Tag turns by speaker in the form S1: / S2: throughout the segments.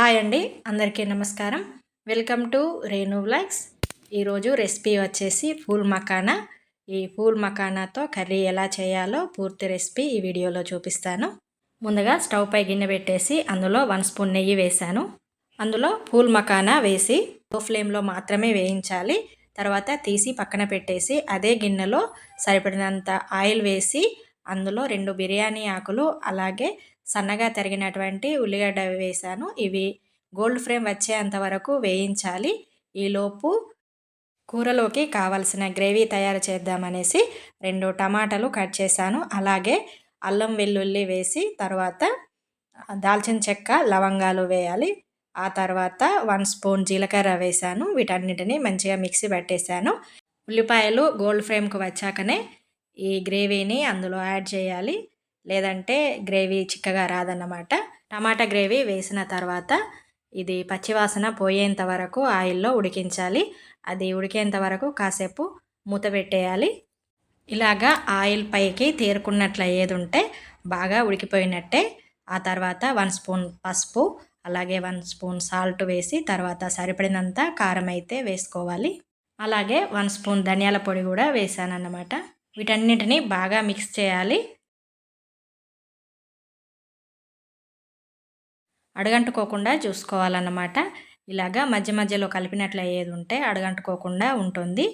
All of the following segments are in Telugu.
S1: హాయ్ అండి అందరికీ నమస్కారం. వెల్కమ్ టు రేణు బ్లాగ్స్ ఈరోజు రెసిపీ వచ్చేసి ఫూల్ మకానా ఈ ఫూల్ మకానాతో కర్రీ ఎలా చేయాలో పూర్తి రెసిపీ ఈ వీడియోలో చూపిస్తాను. ముందుగా స్టవ్ పై గిన్నె పెట్టేసి అందులో వన్ స్పూన్ నెయ్యి వేశాను. అందులో ఫూల్ మకానా వేసి లో ఫ్లేమ్లో మాత్రమే వేయించాలి. తర్వాత తీసి పక్కన పెట్టేసి అదే గిన్నెలో సరిపడినంత ఆయిల్ వేసి అందులో రెండు బిర్యానీ ఆకులు అలాగే సన్నగా తరిగినటువంటి ఉల్లిగడ్డ వేసాను ఇవి గోల్డ్ ఫ్రేమ్ వచ్చేంత వరకు వేయించాలి. ఈలోపు కూరలోకి కావలసిన గ్రేవీ తయారు చేద్దామనేసి రెండు టమాటాలు కట్ చేశాను. అలాగే అల్లం వెల్లుల్లి వేసి తర్వాత దాల్చిన చెక్క లవంగాలు వేయాలి. ఆ తర్వాత వన్ స్పూన్ జీలకర్ర వేశాను. వీటన్నిటిని మంచిగా మిక్సీ పట్టేశాను. ఉల్లిపాయలు గోల్డ్ ఫ్రేమ్కు వచ్చాకనే ఈ గ్రేవీని అందులో యాడ్ చేయాలి. లేదంటే గ్రేవీ చిక్కగా రాదన్నమాట. టమాటా గ్రేవీ వేసిన తర్వాత ఇది పచ్చివాసన పోయేంత వరకు ఆయిల్లో ఉడికించాలి. అది ఉడికేంత వరకు కాసేపు మూత పెట్టేయాలి. ఇలాగా ఆయిల్ పైకి తేరుకున్నట్లు అయ్యేది ఉంటే బాగా ఉడికిపోయినట్టే. ఆ తర్వాత వన్ స్పూన్ పసుపు అలాగే వన్ స్పూన్ సాల్ట్ వేసి తర్వాత సరిపడినంత కారం అయితే వేసుకోవాలి. అలాగే వన్ స్పూన్ ధనియాల పొడి కూడా వేసాను అన్నమాట వీటన్నిటిని బాగా మిక్స్ చేయాలి. అడగంటుకోకుండా చూసుకోవాలన్నమాట. ఇలాగా మధ్య మధ్యలో కలిపినట్లు అయ్యేది ఉంటే అడగంటుకోకుండా ఉంటుంది.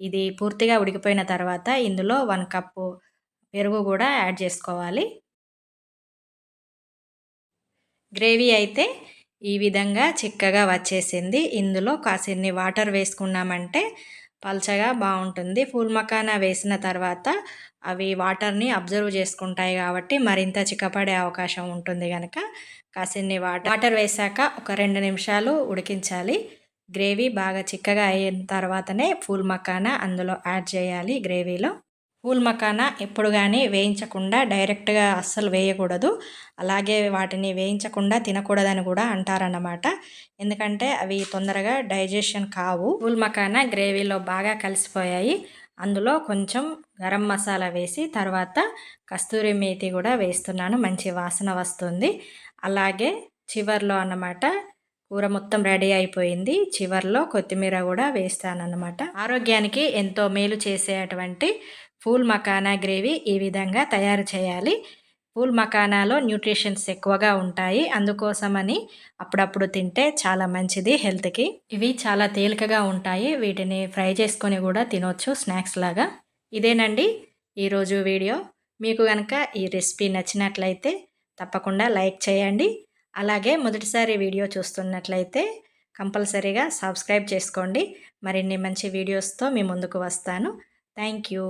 S1: ఇది పూర్తిగా ఉడికిపోయిన తర్వాత ఇందులో వన్ కప్పు పెరుగు కూడా యాడ్ చేసుకోవాలి. గ్రేవీ అయితే ఈ విధంగా చిక్కగా వచ్చేసింది. ఇందులో కాసిన్ని వాటర్ వేసుకున్నామంటే పల్చగా బాగుంటుంది. ఫూల్ మకానా వేసిన తర్వాత అవి వాటర్ని అబ్జర్వ్ చేసుకుంటాయి కాబట్టి మరింత చిక్కపడే అవకాశం ఉంటుంది కనుక కాసిన్ని వాటర్ వాటర్ వేసాక ఒక రెండు నిమిషాలు ఉడికించాలి. గ్రేవీ బాగా చిక్కగా అయిన తర్వాతనే ఫూల్ మకానా అందులో యాడ్ చేయాలి గ్రేవీలో. పూల్ మకానా ఎప్పుడు కానీ వేయించకుండా డైరెక్ట్గా అస్సలు వేయకూడదు. అలాగే వాటిని వేయించకుండా తినకూడదని కూడా అంటారన్నమాట. ఎందుకంటే అవి తొందరగా డైజెషన్ కావు. పూల్ మకానా గ్రేవీలో బాగా కలిసిపోయాయి. అందులో కొంచెం గరం మసాలా వేసి తర్వాత కస్తూరి మేతి కూడా వేస్తున్నాను. మంచి వాసన వస్తుంది. అలాగే చివర్లో అన్నమాట కూర మొత్తం రెడీ అయిపోయింది. చివర్లో కొత్తిమీర కూడా వేస్తానన్నమాట. ఆరోగ్యానికి ఎంతో మేలు చేసేటువంటి ఫూల్ మకానా గ్రేవీ ఈ విధంగా తయారు చేయాలి. పూల్ మకానాలో న్యూట్రిషన్స్ ఎక్కువగా ఉంటాయి. అందుకోసమని అప్పుడప్పుడు తింటే చాలా మంచిది హెల్త్కి. ఇవి చాలా తేలికగా ఉంటాయి. వీటిని ఫ్రై చేసుకొని కూడా తినొచ్చు స్నాక్స్ లాగా. ఇదేనండి ఈరోజు వీడియో. మీకు కనుక ఈ రెసిపీ నచ్చినట్లయితే తప్పకుండా లైక్ చేయండి. అలాగే మొదటిసారి వీడియో చూస్తున్నట్లయితే కంపల్సరీగా సబ్స్క్రైబ్ చేసుకోండి. మరిన్ని మంచి వీడియోస్తో మీ ముందుకు వస్తాను. Thank you.